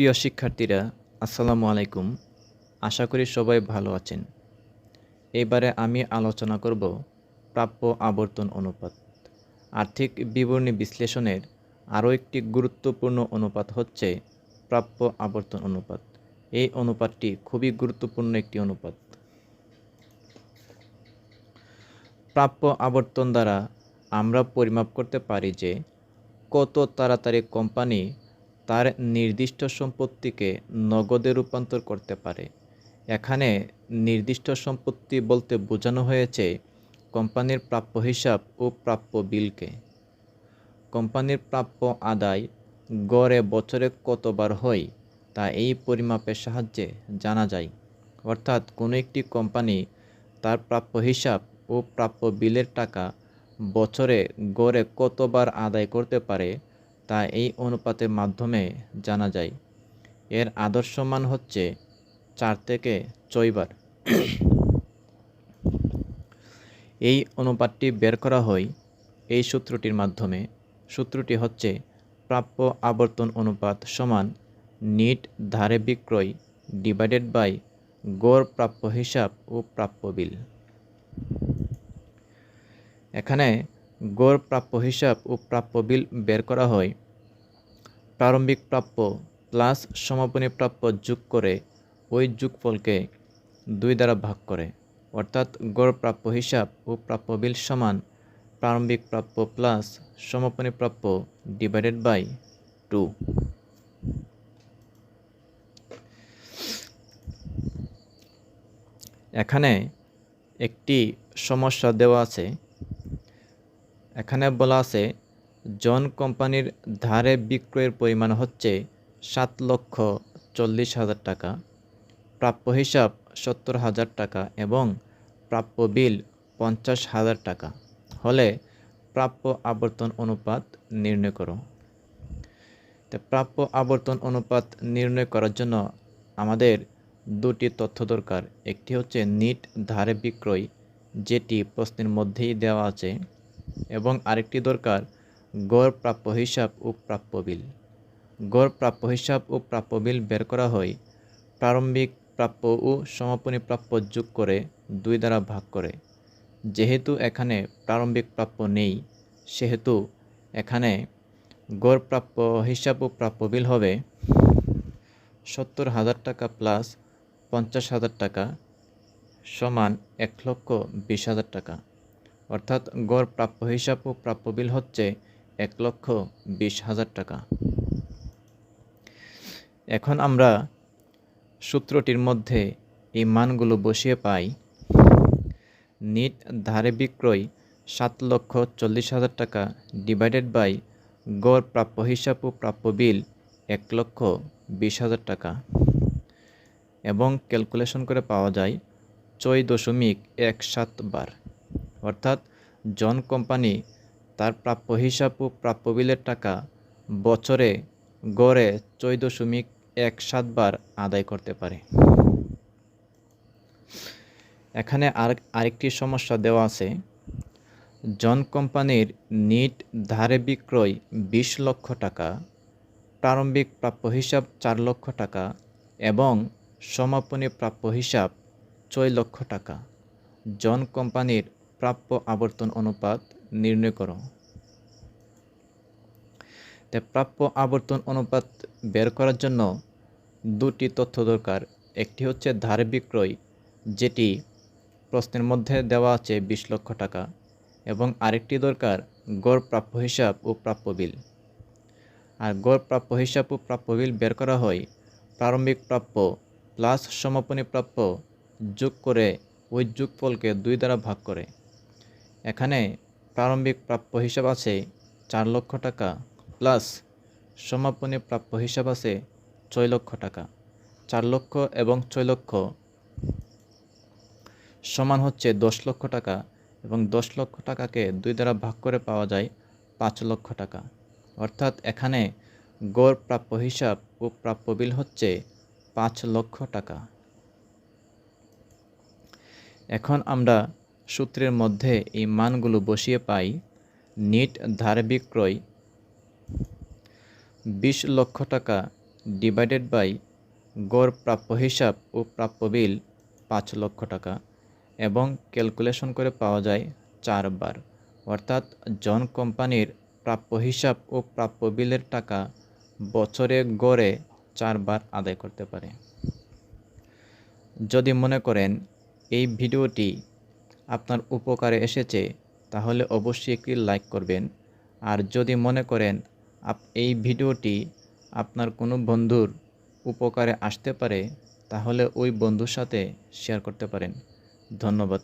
প্রিয় শিক্ষার্থীরা, আসসালামু আলাইকুম। আশা করি সবাই ভালো আছেন। এবারে আমি আলোচনা করব প্রাপ্য আবর্তন অনুপাত। আর্থিক বিবরণী বিশ্লেষণের আরও একটি গুরুত্বপূর্ণ অনুপাত হচ্ছে প্রাপ্য আবর্তন অনুপাত। এই অনুপাতটি খুবই গুরুত্বপূর্ণ একটি অনুপাত। প্রাপ্য আবর্তন দ্বারা আমরা পরিমাপ করতে পারি যে কত তাড়াতাড়ি কোম্পানি তার নির্দিষ্ট সম্পত্তিকে নগদে রূপান্তর করতে পারে। এখানে নির্দিষ্ট সম্পত্তি বলতে বোঝানো হয়েছে কোম্পানির প্রাপ্য হিসাব ও প্রাপ্য বিলকে। কোম্পানির প্রাপ্য আদায় গড়ে বছরে কতবার হয় তা এই পরিমাপের সাহায্যে জানা যায়। অর্থাৎ কোনো একটি কোম্পানি তার প্রাপ্য হিসাব ও প্রাপ্য বিলের টাকা বছরে গড়ে কতবার আদায় করতে পারে তা এই অনুপাতের মাধ্যমে জানা যায়। এর আদর্শ মান হচ্ছে চার থেকে ছয়বার এই অনুপাতটি বের করা হয় এই সূত্রটির মাধ্যমে। সূত্রটি হচ্ছে প্রাপ্য আবর্তন অনুপাত সমান নিট ধারে বিক্রয় ডিভাইডেড বাই গড় প্রাপ্য হিসাব ও প্রাপ্য বিল। এখানে গড় প্রাপ্য হিসাব ও প্রাপ্য বিল বের করা হয়। প্রারম্ভিক প্রাপ্য প্লাস সমাপনী প্রাপ্য যোগ করে ওই যোগফলকে দুই দ্বারা ভাগ করে। অর্থাৎ গড় প্রাপ্য হিসাব ও প্রাপ্য বিল সমান প্রারম্ভিক প্রাপ্য প্লাস সমাপনী প্রাপ্য ডিভাইডেড বাই টু। এখানে একটি সমস্যা দেওয়া আছে। এখানে বলা আছে, জন কোম্পানির ধারে বিক্রয়ের পরিমাণ হচ্ছে সাত লক্ষ চল্লিশ হাজার টাকা, প্রাপ্য হিসাব সত্তর হাজার টাকা এবং প্রাপ্য বিল পঞ্চাশ হাজার টাকা। হলে প্রাপ্য আবর্তন অনুপাত নির্ণয় করো। তো প্রাপ্য আবর্তন অনুপাত নির্ণয় করার জন্য আমাদের দুটি তথ্য দরকার। একটি হচ্ছে নিট ধারে বিক্রয়, যেটি প্রশ্নের মধ্যেই দেওয়া আছে। এবং আরেকটি দরকার গড় প্রাপ্য হিসাব ও প্রাপ্য বিল। গড় প্রাপ্য হিসাব ও প্রাপ্য বিল বের করা হয় প্রারম্ভিক প্রাপ্য ও সমাপনী প্রাপ্য যোগ করে দুই দ্বারা ভাগ করে। যেহেতু এখানে প্রারম্ভিক প্রাপ্য নেই, সেহেতু এখানে গড় প্রাপ্য হিসাব ও প্রাপ্য বিল হবে সত্তর হাজার টাকা প্লাস পঞ্চাশ হাজার টাকা সমান এক লক্ষ বিশ হাজার টাকা। অর্থাৎ গড় প্রাপ্য হিসাব ও প্রাপ্য বিল হচ্ছে এক লক্ষ বিশ হাজার টাকা। এখন আমরা সূত্রটির মধ্যে এই মানগুলো বসিয়ে পাই। নিট ধারে বিক্রয় সাত লক্ষ চল্লিশ হাজার টাকা ডিভাইডেড বাই গড় প্রাপ্য হিসাব ও প্রাপ্য বিল এক লক্ষ বিশ হাজার টাকা। এবং ক্যালকুলেশন করে পাওয়া যায় ছয় দশমিক এক সাত বার। অর্থাৎ জন কোম্পানি তার প্রাপ্য হিসাব ও প্রাপ্য বিলের টাকা বছরে গড়ে ছয় দশমিক এক সাতবার আদায় করতে পারে। এখানে আর আরেকটি সমস্যা দেওয়া আছে। জন কোম্পানির নিট ধারে বিক্রয় বিশ লক্ষ টাকা, প্রারম্ভিক প্রাপ্য হিসাব চার লক্ষ টাকা এবং সমাপনী প্রাপ্য হিসাব ছয় লক্ষ টাকা। জন কোম্পানির প্রাপ্য আবর্তন অনুপাত নির্ণয় করো। প্রাপ্য আবর্তন অনুপাত বের করার জন্য দুটি তথ্য দরকার। একটি হচ্ছে ধারে বিক্রয়, যেটি প্রশ্নের মধ্যে দেওয়া আছে বিশ লক্ষ টাকা, এবং আরেকটি দরকার গড় প্রাপ্য হিসাব ও প্রাপ্য বিল। আর গড় প্রাপ্য হিসাব ও প্রাপ্য বিল বের করা হয় প্রারম্ভিক প্রাপ্য প্লাস সমাপনী প্রাপ্য যোগ করে ওই যোগফলকে দুই দ্বারা ভাগ করে। এখানে প্রারম্ভিক প্রাপ্য হিসাব আছে চার লক্ষ টাকা, প্লাস সমাপনী প্রাপ্য হিসাব আছে ছয় লক্ষ টাকা। চার লক্ষ এবং ছয় লক্ষ সমান হচ্ছে দশ লক্ষ টাকা এবং দশ লক্ষ টাকাকে দুই দ্বারা ভাগ করে পাওয়া যায় পাঁচ লক্ষ টাকা। অর্থাৎ এখানে গড় প্রাপ্য হিসাব ও প্রাপ্য বিল হচ্ছে পাঁচ লক্ষ টাকা। এখন আমরা সূত্রের মধ্যে এই মানগুলো বসিয়ে পাই নিট ধার বিক্রয় বিশ লক্ষ টাকা ডিভাইডেড বাই গড় প্রাপ্য হিসাব ও প্রাপ্য বিল পাঁচ লক্ষ টাকা এবং ক্যালকুলেশন করে পাওয়া যায় চারবার। অর্থাৎ জন কোম্পানির প্রাপ্য হিসাব ও প্রাপ্য বিলের টাকা বছরে গড়ে চারবার আদায় করতে পারে। যদি মনে করেন, এই ভিডিওটি আপনার উপকারে এসেছে, তাহলে অবশ্যই একটি লাইক করবেন। আর যদি মনে করেন এই ভিডিওটি আপনার কোনো বন্ধুর উপকারে আসতে পারে, তাহলে ওই বন্ধুর সাথে শেয়ার করতে পারেন। ধন্যবাদ।